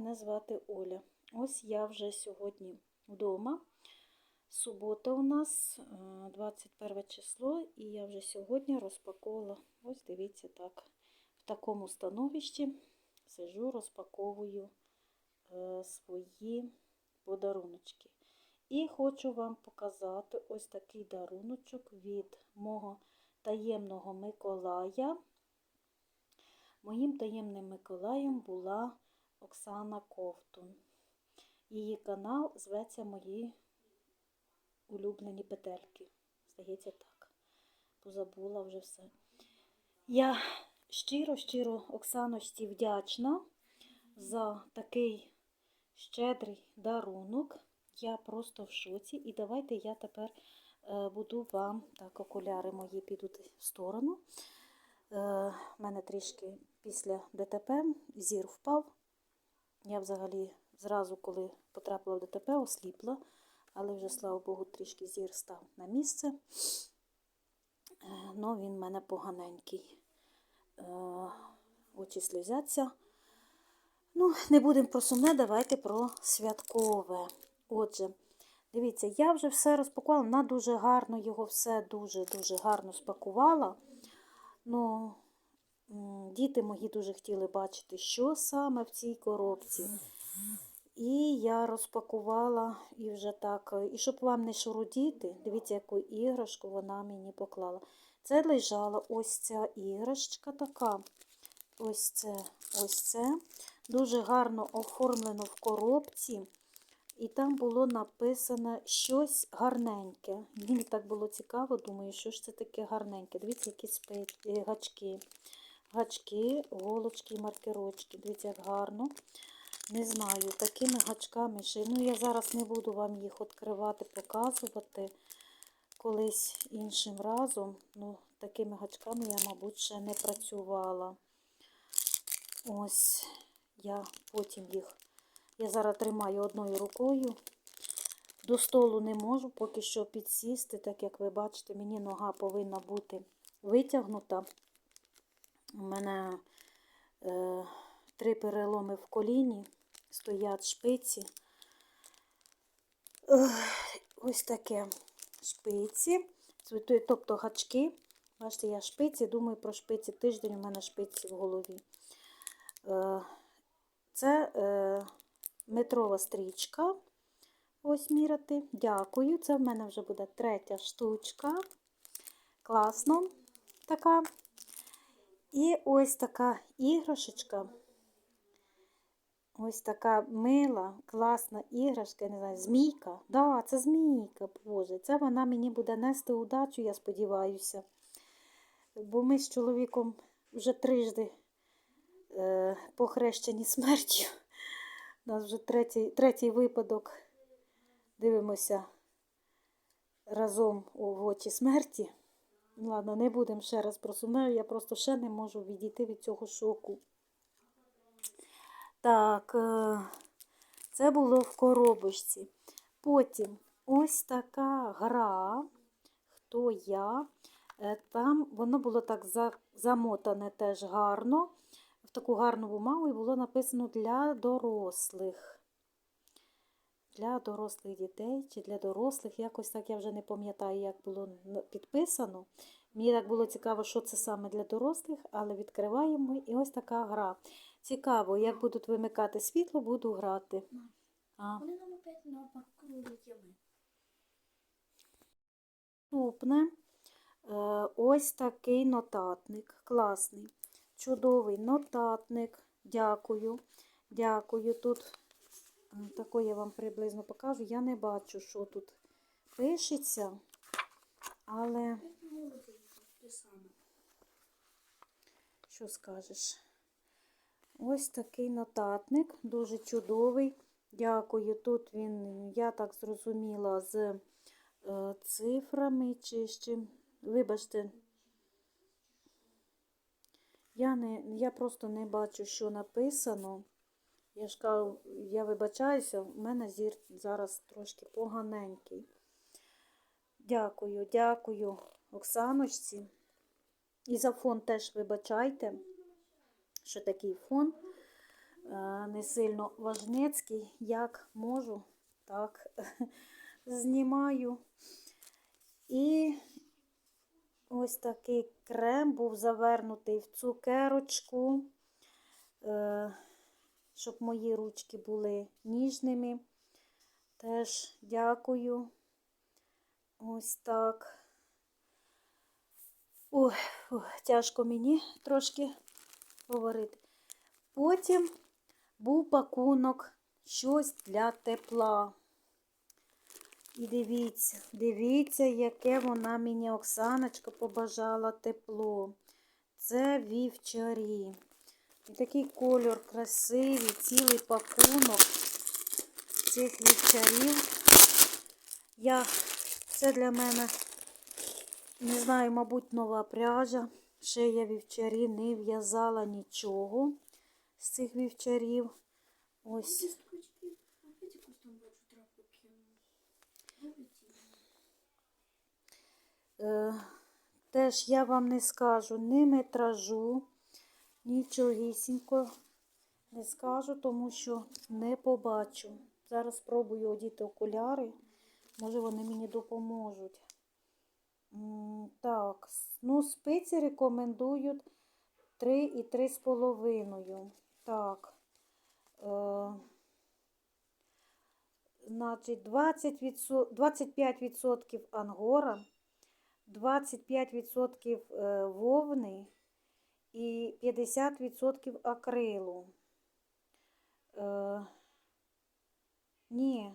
мене звати Оля. Ось я вже сьогодні вдома. Субота у нас е, 21 число, і я вже сьогодні розпаковувала. Ось дивіться так. В такому становищі сижу, розпаковую е, свої подаруночки. І хочу вам показати ось такий даруночок від мого таємного Миколая. Моїм таємним Миколаєм була Оксана Ковтун. Її канал зветься Мої улюблені петельки. Здається, так. Позабула вже все. Я щиро-щиро Оксаночці вдячна за такий щедрий дарунок. Я просто в шоці. І давайте я тепер е, буду вам, так, окуляри мої підуть в сторону. У мене трішки після ДТП зір впав. Я взагалі зразу, коли потрапила в ДТП, осліпла, але вже, слава Богу, трішки зір став на місце. Ну, він в мене поганенький. Е, Очі сльозяться. Ну, не будемо про сумне, давайте про святкове. Отже, дивіться, я вже все розпакувала, вона дуже гарно його все дуже-дуже гарно спакувала. Ну, діти мої дуже хотіли бачити, що саме в цій коробці. І я розпакувала і вже так, і щоб вам не шурудіти, дивіться, яку іграшку вона мені поклала. Це лежала ось ця іграшка така. Ось це, ось це. Дуже гарно оформлено в коробці. І там було написано щось гарненьке. Мені так було цікаво, думаю, що ж це таке гарненьке. Дивіться, які спить, гачки. Гачки, голочки маркерочки. Дивіться, як гарно. Не знаю, такими гачками ще. Ну, я зараз не буду вам їх відкривати, показувати колись іншим разом. Ну, такими гачками я, мабуть, ще не працювала. Ось я потім їх. Я зараз тримаю одною рукою. До столу не можу поки що підсісти, так як ви бачите, мені нога повинна бути витягнута. У мене е, три переломи в коліні, стоять шпиці. Ось таке шпиці, тобто гачки. Бачите, я шпиці, думаю про шпиці тиждень, у мене шпиці в голові. Е, це е, метрова стрічка. Ось міряти. Дякую. Це в мене вже буде третя штучка. Класно така. І ось така іграшечка. Ось така мила, класна іграшка, не знаю, змійка. Да, це змійка, Боже. Це вона мені буде нести удачу, я сподіваюся. Бо ми з чоловіком вже трижди е, похрещені смертю. У нас вже третій, третій випадок. Дивимося разом у очі смерті. Ладно, не будемо ще раз про сумне, я просто ще не можу відійти від цього шоку. Так, е, це було в коробочці. Потім ось така гра, хто я. Е, там воно було так замотане теж гарно в таку гарну бумагу і було написано для дорослих. Для дорослих дітей чи для дорослих, якось так я вже не пам'ятаю, як було підписано. Мені так було цікаво, що це саме для дорослих, але відкриваємо і ось така гра. Цікаво, як будуть вимикати світло, буду грати. А. Вони нам опять напакують ями. Наступне е, ось такий нотатник. Класний. Чудовий нотатник. Дякую. Дякую. Тут тако я вам приблизно покажу. Я не бачу, що тут пишеться, але що скажеш? Ось такий нотатник, дуже чудовий. Дякую. Тут він, я так зрозуміла, з е, цифрами чи з чим. Вибачте, я не, я просто не бачу, що написано. Я ж кажу, я вибачаюся, у мене зір зараз трошки поганенький. Дякую, дякую, Оксаночці. І за фон теж вибачайте, що такий фон е, не сильно важнецький. Як можу, так знімаю. І ось такий крем був завернутий в цукерочку, е, щоб мої ручки були ніжними. Теж дякую. Ось так. Ой, фу, тяжко мені трошки говорити. Потім був пакунок щось для тепла. І дивіться, дивіться, яке вона мені Оксаночка побажала тепло. Це вівчарі. І такий кольор красивий, цілий пакунок цих вівчарів. Я, це для мене, не знаю, мабуть, нова пряжа. Ще я вівчарі не в'язала нічого з цих вівчарів. Ось. Е, теж я вам не скажу ні метражу, нічогісінько не скажу, тому що не побачу. Зараз спробую одіти окуляри, може вони мені допоможуть. Так, ну спиці рекомендують 3 і 3,5. Так. Е, значить, 20%, 25% ангора. 25% е, вовни і 50% акрилу. Е, ні.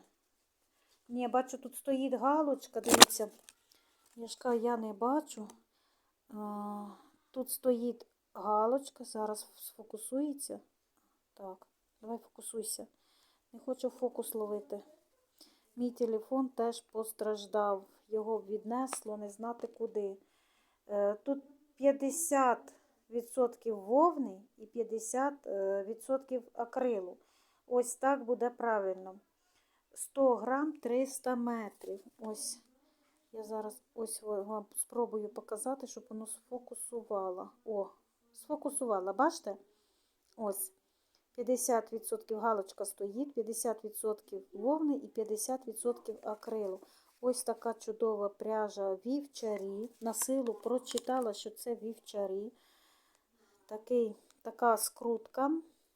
Ні, бачу, тут стоїть галочка, дивіться. Кажу, я не бачу. Е, тут стоїть галочка, зараз сфокусується. Так, давай фокусуйся. Не хочу фокус ловити. Мій телефон теж постраждав. Його віднесло не знати куди. Е, Тут 50% вовни і 50% акрилу. Ось так буде правильно. 100 грам 300 метрів. Ось я зараз ось вам спробую показати, щоб воно сфокусувало. О, сфокусувало, бачите? Ось. 50% галочка стоїть, 50% вовни і 50% акрилу. Ось така чудова пряжа вівчарі. На силу прочитала, що це вівчарі. Такий, така скрутка.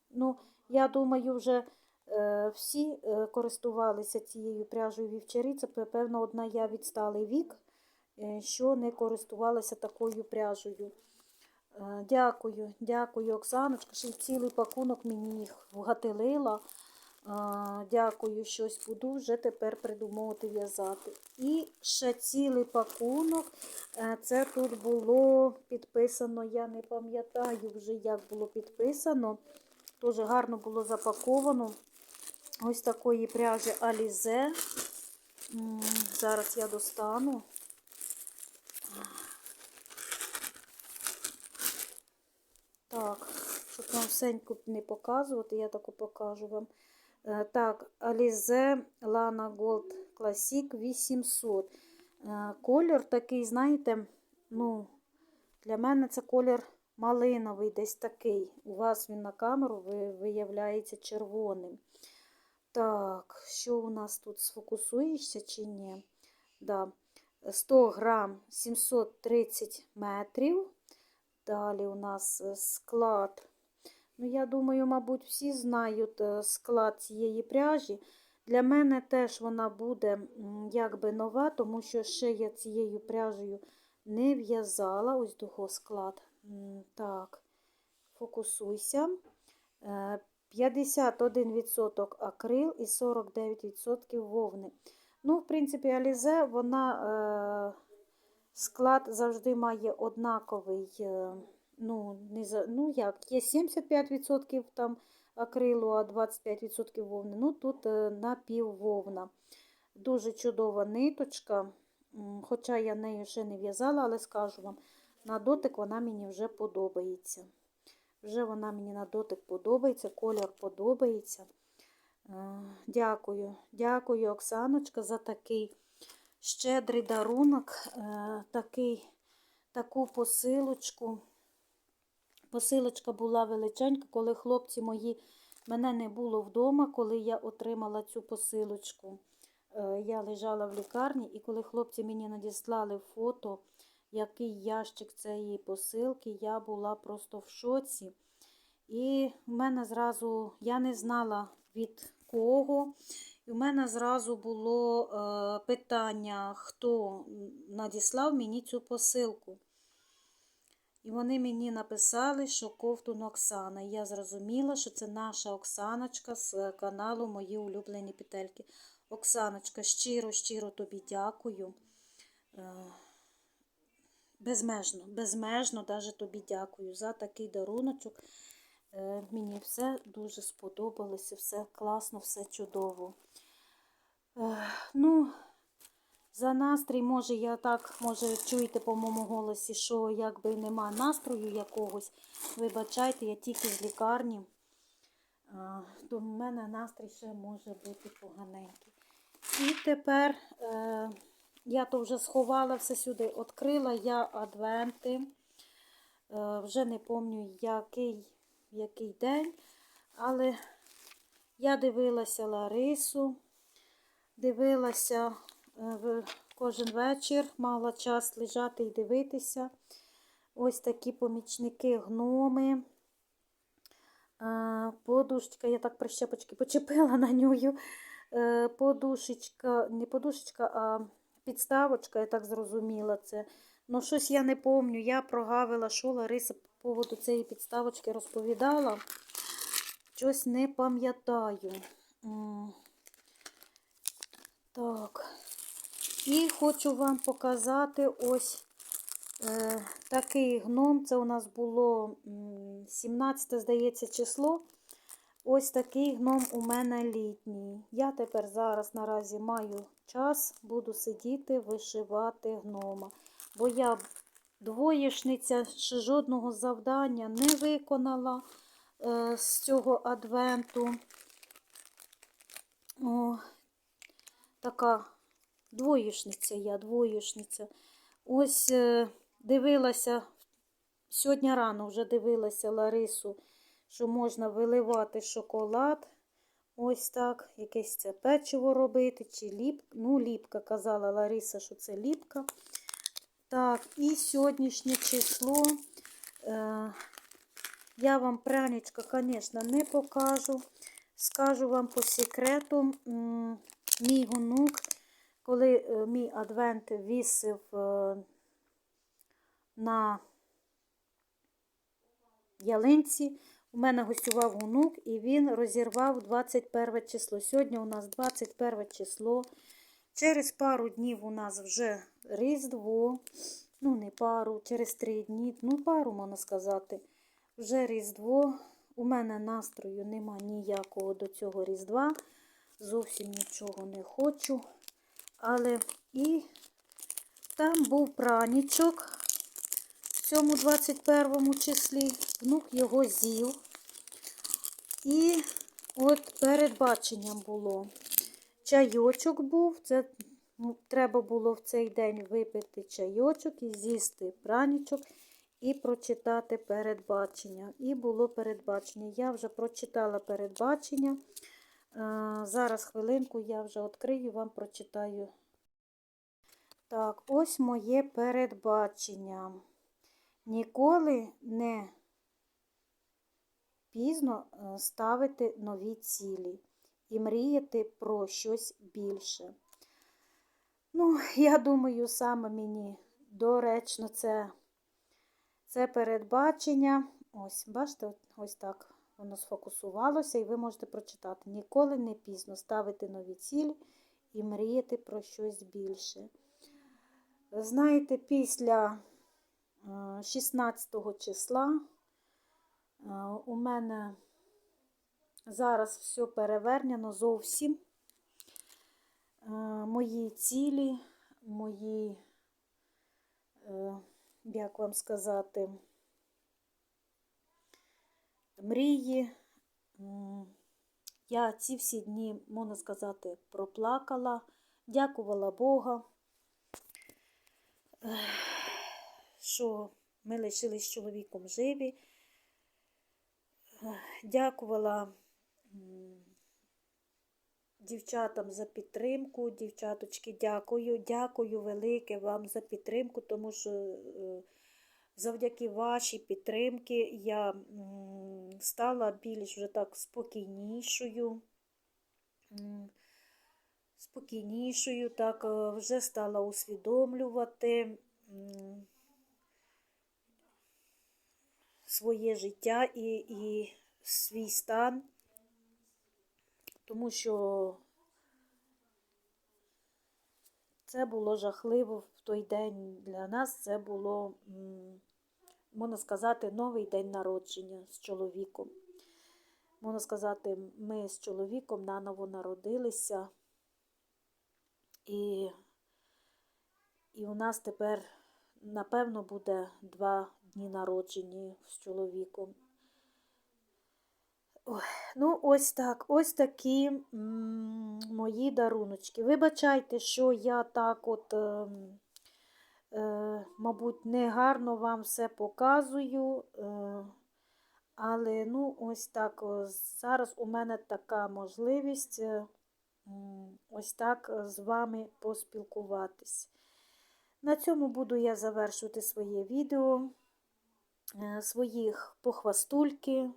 Ну, я думаю, вже всі е, користувалися цією пряжею вівчарі. Це, певно, одна я відсталий вік, е, що не користувалася такою пряжею. Е, Дякую, дякую, Оксаночка. Ще цілий пакунок мені їх вгатилила. Е, Дякую, щось буду вже тепер придумувати в'язати. І ще цілий пакунок. Е, Це тут було підписано, я не пам'ятаю вже, як було підписано. Дуже гарно було запаковано. Ось такої пряжі. М, Зараз я достану. Так, щоб вам всеньку не показувати, я таку покажу вам. Е, Так, Alize Lana Gold Classic 800. Е, Колір такий, знаєте, ну, для мене це колір малиновий, десь такий. У вас він на камеру виявляється червоним. Так, що у нас тут сфокусуєшся чи ні? Да. 100 грам 730 метрів. Далі у нас е, склад. Ну, я думаю, мабуть, всі знають е, склад цієї пряжі. Для мене теж вона буде якби нова, тому що ще я цією пряжею не в'язала. Ось склад. Так, фокусуйся. Е, 51% акрил і 49% вовни. Ну, в принципі, Алізе, вона е, склад завжди має однаковий. Е, ну, не за, ну як, є 75% там акрилу, а 25% вовни. Ну, тут е, напіввовна. Дуже чудова ниточка. Хоча я нею ще не в'язала, але скажу вам, на дотик вона мені вже подобається. Вже вона мені на дотик подобається, колір подобається. Е, Дякую, дякую, Оксаночка, за такий щедрий дарунок. Е, Такий, таку посилочку. Посилочка була величенька, коли хлопці мої мене не було вдома, коли я отримала цю посилочку. Е, Я лежала в лікарні, і коли хлопці мені надіслали фото, який ящик цієї посилки, я була просто в шоці. І в мене зразу, я не знала від кого. І в мене зразу було е, питання, хто надіслав мені цю посилку. І вони мені написали, що ковтун Оксана. І я зрозуміла, що це наша Оксаночка з каналу Мої улюблені петельки. Оксаночка, щиро, щиро тобі дякую. Безмежно, безмежно даже тобі дякую за такий даруночок. Е, Мені все дуже сподобалося, все класно, все чудово. Е, Ну, за настрій, може, я так, може, чуєте по моєму голосі, що якби нема настрою якогось. Вибачайте, я тільки з лікарні, то в мене настрій ще може бути поганенький. І тепер е, я то вже сховала все сюди, відкрила я адвенти. Е, вже не пам'ятаю, який, який день, але я дивилася Ларису, дивилася е, кожен вечір, мала час лежати і дивитися. Ось такі помічники гноми. Е, Подушечка, я так прищепочки почепила на нього. Подушечка, не подушечка, а підставочка, я так зрозуміла це. Ну, щось я не пам'ятаю. Я прогавила, що Лариса по поводу цієї підставочки розповідала. Щось не пам'ятаю. Так. І хочу вам показати ось е, такий гном. Це у нас було м, 17, здається, число. Ось такий гном у мене літній. Я тепер зараз наразі маю час, буду сидіти, вишивати гнома. Бо я двоєшниця, ще жодного завдання не виконала е, з цього адвенту. О, така двоєшниця я, двоєшниця. Ось е, дивилася, сьогодні рано вже дивилася Ларису, що можна виливати шоколад. Ось так, якесь це печиво робити, чи ліп. Ну, ліпка, казала Лариса, що це ліпка. Так, і сьогоднішнє число. Е, я вам пряничка, звісно, не покажу. Скажу вам по секрету, мій гонук, коли е, мій адвент вісив е, на ялинці, у мене гостював гонук і він розірвав 21 число. Сьогодні у нас 21 число. Через пару днів у нас вже Різдво. Ну, не пару, через три дні, ну, пару, можна сказати. Вже Різдво. У мене настрою нема ніякого до цього Різдва. Зовсім нічого не хочу. Але і там був пранічок цьому 21 числі. Внук його з'їв. І от передбаченням було. Чайочок був. Це треба було в цей день випити чайочок і з'їсти пранічок і прочитати передбачення. І було передбачення. Я вже прочитала передбачення. Е, Зараз хвилинку я вже відкрию, вам прочитаю. Так, ось моє передбачення. Ніколи не пізно е, ставити нові цілі і мріяти про щось більше. Ну, я думаю, саме мені доречно це, це передбачення. Ось, бачите, ось так воно сфокусувалося, і ви можете прочитати. Ніколи не пізно ставити нові цілі і мріяти про щось більше. Знаєте, після 16 числа е, у мене зараз все перевернено зовсім. Е, Мої цілі, мої, е, як вам сказати, мрії. Я ці всі дні, можна сказати, проплакала, дякувала Бога, що ми лишились з чоловіком живі. Дякувала дівчатам за підтримку. Дівчаточки, дякую. Дякую велике вам за підтримку, тому що е, завдяки вашій підтримки я стала більш вже так спокійнішою. Спокійнішою, так е, вже стала усвідомлювати м, своє життя і, і свій стан, тому що це було жахливо в той день для нас. Це було, можна сказати, новий день народження з чоловіком. Можна сказати, ми з чоловіком наново народилися. І, і у нас тепер, напевно, буде два дні народження з чоловіком. Ой, ну, ось так, ось такі м, мої даруночки. Вибачайте, що я так от, ем, е, мабуть, негарно вам все показую. Е, але ну, ось так. Зараз у мене така можливість е, ось так е, з вами поспілкуватись. На цьому буду я завершувати своє відео. Е, Своїх похвастульки,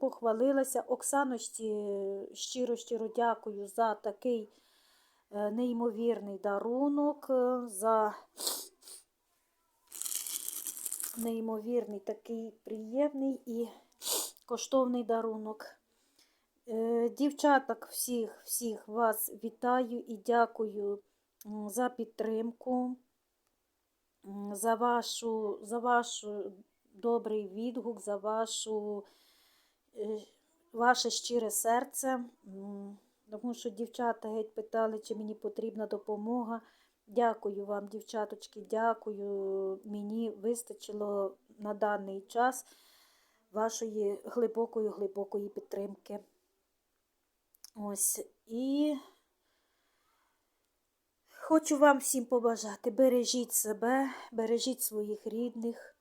похвалилася. Оксаночці щиро-щиро дякую за такий е, неймовірний дарунок, е, за неймовірний такий приємний і коштовний дарунок. Е, Дівчаток всіх, всіх вас вітаю і дякую за підтримку, за вашу, за вашу добрий відгук, за вашу, е, ваше щире серце. Тому що дівчата геть питали, чи мені потрібна допомога. Дякую вам, дівчаточки, дякую. Мені вистачило на даний час вашої глибокої, глибокої підтримки. Ось і хочу вам всім побажати. Бережіть себе, бережіть своїх рідних,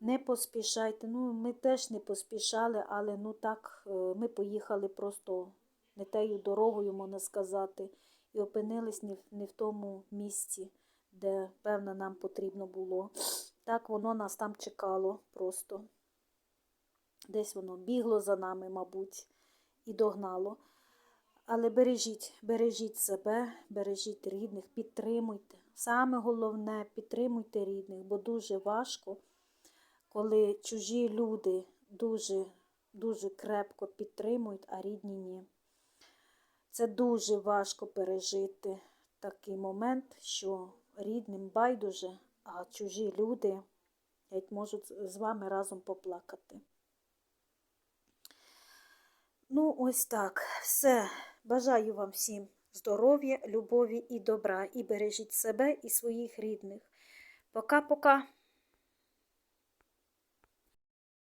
не поспішайте. Ну, ми теж не поспішали, але ну так, е, ми поїхали просто не тею дорогою, можна сказати, і опинились не в, не в тому місці, де, певно, нам потрібно було. Так воно нас там чекало просто. Десь воно бігло за нами, мабуть, і догнало. Але бережіть, бережіть себе, бережіть рідних, підтримуйте. Саме головне, підтримуйте рідних, бо дуже важко, коли чужі люди дуже, дуже крепко підтримують, а рідні ні. Це дуже важко пережити такий момент, що рідним байдуже, а чужі люди геть можуть з вами разом поплакати. Ну, ось так. Все. Бажаю вам всім здоров'я, любові і добра. І бережіть себе і своїх рідних. Пока-пока.